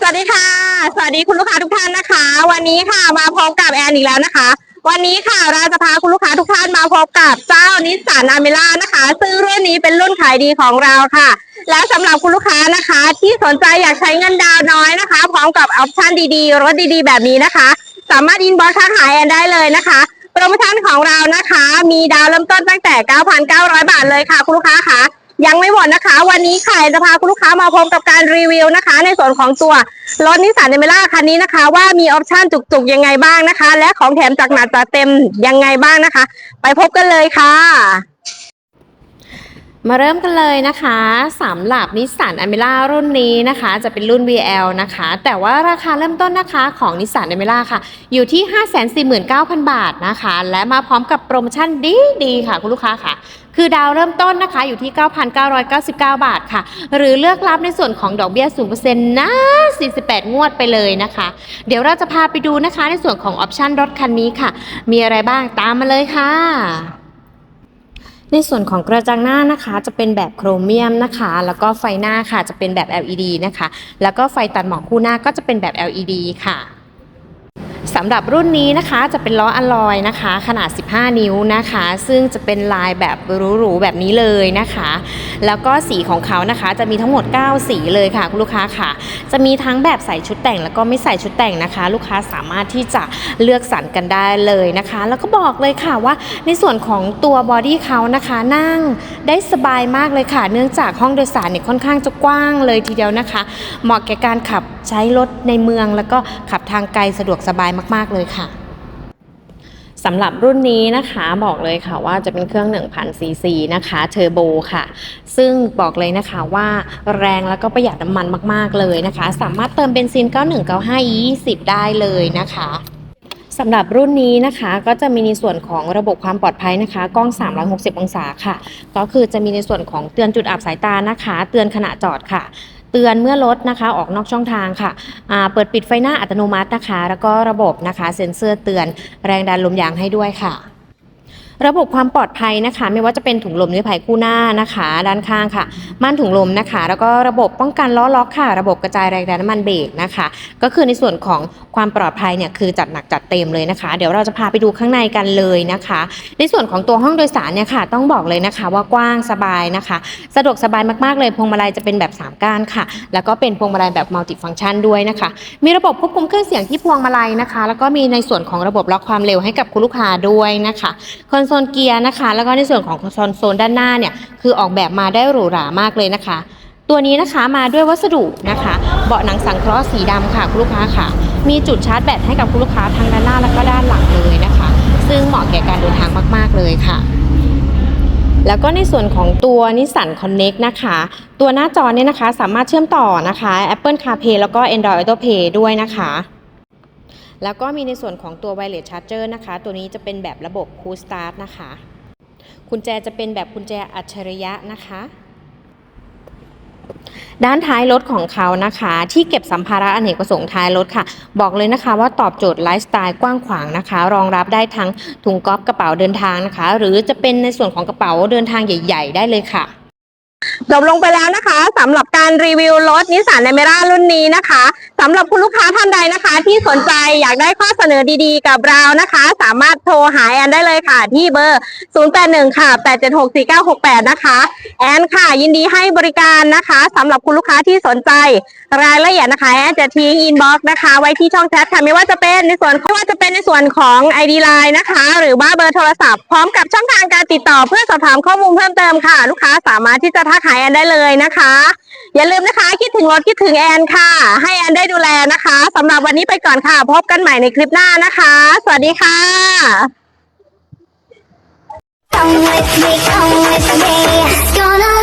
สวัสดีค่ะ สวัสดีคุณลูกค้าทุกท่านนะคะ วันนี้ค่ะมาพบกับแอนอีกแล้วนะคะ วันนี้ค่ะเราจะพาคุณลูกค้าทุกท่านมาพบกับเจ้านิสสันอเมร่านะคะ ซึ่งรุ่นนี้เป็นรุ่นขายดีของเราค่ะ และสำหรับคุณลูกค้านะคะ ที่สนใจอยากใช้เงินดาวน้อยนะคะ พร้อมกับออปชั่นดีๆ รถดีๆ แบบนี้นะคะ สามารถอินบ็อกซ์ทักหาแอนได้เลยนะคะ โปรโมชั่นของเรานะคะ มีดาวเริ่มต้นตั้งแต่ 9,900 บาทเลยค่ะคุณลูกค้าค่ะ ยังไม่หมดนะคะ วันนี้ค่ะจะพาคุณลูกค้ามาพบกับการรีวิวนะคะ ในส่วนของตัวรถนิสสันเอเมร่าคันนี้นะคะ ว่ามีออปชั่นจุกๆยังไงบ้างนะคะ และของแถมจากหนาจัดเต็มยังไงบ้างนะคะ ไปพบกันเลยค่ะ มาเริ่มกันเลยนะคะสำหรับนิสสันอเมร่ารุ่นนี้นะคะ จะเป็นรุ่น VL นะคะ แต่ว่าราคาเริ่มต้นนะคะของนิสสันอเมร่าค่ะ อยู่ที่ 549,000 บาทนะคะ และมาพร้อมกับโปรโมชั่นดีดีๆค่ะ คุณลูกค้าค่ะ คือดาวเริ่มต้นนะคะอยู่ที่ 9,999 บาทค่ะ หรือเลือกรับในส่วนของดอกเบี้ย0%นะ 48 งวดไปเลยนะคะ เดี๋ยวเราจะพาไปดูนะคะในส่วนของออปชั่นรถคันนี้ค่ะ มีอะไรบ้างตามมาเลยค่ะ ในส่วนของกระจังหน้านะคะ จะเป็นแบบโครเมียมนะคะ แล้วก็ไฟหน้าค่ะจะเป็นแบบ LED นะคะ แล้วก็ไฟตัดหมอกคู่หน้าก็จะเป็นแบบ LED ค่ะ สำหรับรุ่นนี้นะคะจะเป็นล้ออะลอยนะคะ ขนาด 15 นิ้วนะคะ ซึ่งจะเป็นลายแบบหรูๆแบบนี้เลยนะคะ แล้วก็สีของเขานะคะจะมีทั้งหมด 9 สีเลยค่ะคุณลูกค้าค่ะ จะมีทั้งแบบใส่ชุดแต่งแล้วก็ไม่ใส่ชุดแต่งนะคะ ลูกค้าสามารถที่จะเลือกสรรกันได้เลยนะคะ แล้วก็บอกเลยค่ะว่าในส่วนของตัวบอดี้เขานะคะนั่งได้สบายมากเลยค่ะ เนื่องจากห้องโดยสารเนี่ยค่อนข้างจะกว้างเลยทีเดียวนะคะ เหมาะแก่การขับใช้รถในเมือง แล้วก็ขับทางไกลสะดวกสบายมากๆเลยค่ะสำหรับรุ่นนี้นะคะบอกเลยค่ะว่าจะเป็นเครื่อง 1000 ซีซีนะคะเทอร์โบค่ะ ซึ่งบอกเลยนะคะว่าแรงแล้วก็ประหยัดน้ำมันมากๆเลยนะคะ สามารถเติมเบนซิน 9195 20 ได้เลยนะคะสำหรับรุ่นนี้นะคะก็จะมีในส่วนของระบบความปลอดภัยนะคะ กล้อง 360 องศาค่ะ ก็คือจะมีในส่วนของเตือนจุดอับสายตานะคะ เตือนขณะจอดค่ะ ตือนเมื่อรถนะคะออกนอกช่องทางค่ะเปิดปิดไฟหน้าอัตโนมัตินะคะ แล้วก็ระบบนะคะเซ็นเซอร์เตือนแรงดันลมยางให้ด้วยค่ะ ระบบความปลอดภัยนะคะ ไม่ว่าจะเป็นถุงลมนิรภัยคู่หน้านะคะ ด้านข้างค่ะ ม่านถุงลมนะคะ แล้วก็ระบบป้องกันล้อล็อกค่ะ ระบบกระจายแรงดันน้ำมันเบรกนะคะ ก็คือในส่วนของความปลอดภัยเนี่ยคือจัดหนักจัดเต็มเลยนะคะ เดี๋ยวเราจะพาไปดูข้างในกันเลยนะคะ ในส่วนของตัวห้องโดยสารเนี่ยค่ะ ต้องบอกเลยนะคะว่ากว้างสบายนะคะ สะดวกสบายมากๆเลยพวงมาลัยจะเป็นแบบ3ก้านค่ะ แล้วก็เป็นพวงมาลัยแบบมัลติฟังก์ชันด้วยนะคะ มีระบบควบคุมเครื่องเสียงที่พวงมาลัยนะคะ แล้วก็มีในส่วนของระบบล็อกความเร็วให้กับคุณลูกค้าด้วยนะคะคอนโซลเกียร์นะคะ แล้วก็ในส่วนของคอนโซลด้านหน้าเนี่ยคือออกแบบมาได้หรูหรามากเลยนะคะ ตัวนี้นะคะมาด้วยวัสดุนะคะ เบาะหนังสังเคราะห์สีดำค่ะคุณลูกค้าค่ะ มีจุดชาร์จแบตให้กับคุณลูกค้าทั้งด้านหน้าแล้วก็ด้านหลังเลยนะคะ ซึ่งเหมาะแก่การเดินทางมาก ๆเลยค่ะแล้วก็ในส่วนของตัวนิสสัน Connect นะคะ ตัวหน้าจอเนี่ยนะคะสามารถเชื่อมต่อนะคะ Apple CarPlay แล้วก็ Android Auto Play ด้วยนะคะ แล้วก็มีในส่วนของตัว Wireless Charger นะคะ ตัวนี้จะเป็นแบบระบบ Cool Start นะคะ กุญแจจะเป็นแบบกุญแจอัจฉริยะนะคะด้านท้ายรถของเขานะคะ ที่เก็บสัมภาระอเนกประสงค์ท้ายรถค่ะ บอกเลยนะคะว่าตอบโจทย์ไลฟ์สไตล์กว้างขวางนะคะ รองรับได้ทั้งถุงก๊อฟกระเป๋าเดินทางนะคะ หรือจะเป็นในส่วนของกระเป๋าเดินทางใหญ่ ๆ ได้เลยค่ะ จบลงไปแล้วนะคะสำหรับการรีวิวรถนิสสันเอเมร่ารุ่นนี้นะคะสำหรับคุณลูกค้าท่านใดนะคะ ที่สนใจอยากได้ข้อเสนอดีๆ กับเรานะคะ สามารถโทรหาแอนได้เลยค่ะ ที่เบอร์ 081 ค่ะ 8764968 นะคะ แอนค่ะ ยินดีให้บริการนะคะสำหรับคุณลูกค้าที่สนใจ รายละเอียดนะคะแอนจะทิ้งอินบ็อกซ์นะคะ ไว้ที่ช่องแชทค่ะไม่ว่าจะเป็นในส่วนไม่ว่าจะเป็นในส่วนของ ID Line นะคะ หรือว่าเบอร์โทรศัพท์พร้อมกับช่องทางการติดต่อเพื่อสอบถามข้อมูลเพิ่มเติมค่ะ ลูกค้าสามารถที่จะทักหาแอนได้เลยนะคะ อย่าลืมนะคะคิดถึงรถคิดถึงแอนค่ะ ให้แอนได้ดูแลนะคะสำหรับวันนี้ไปก่อนค่ะ พบกันใหม่ในคลิปหน้านะคะ สวัสดีค่ะ Come with me, come with me. Gonna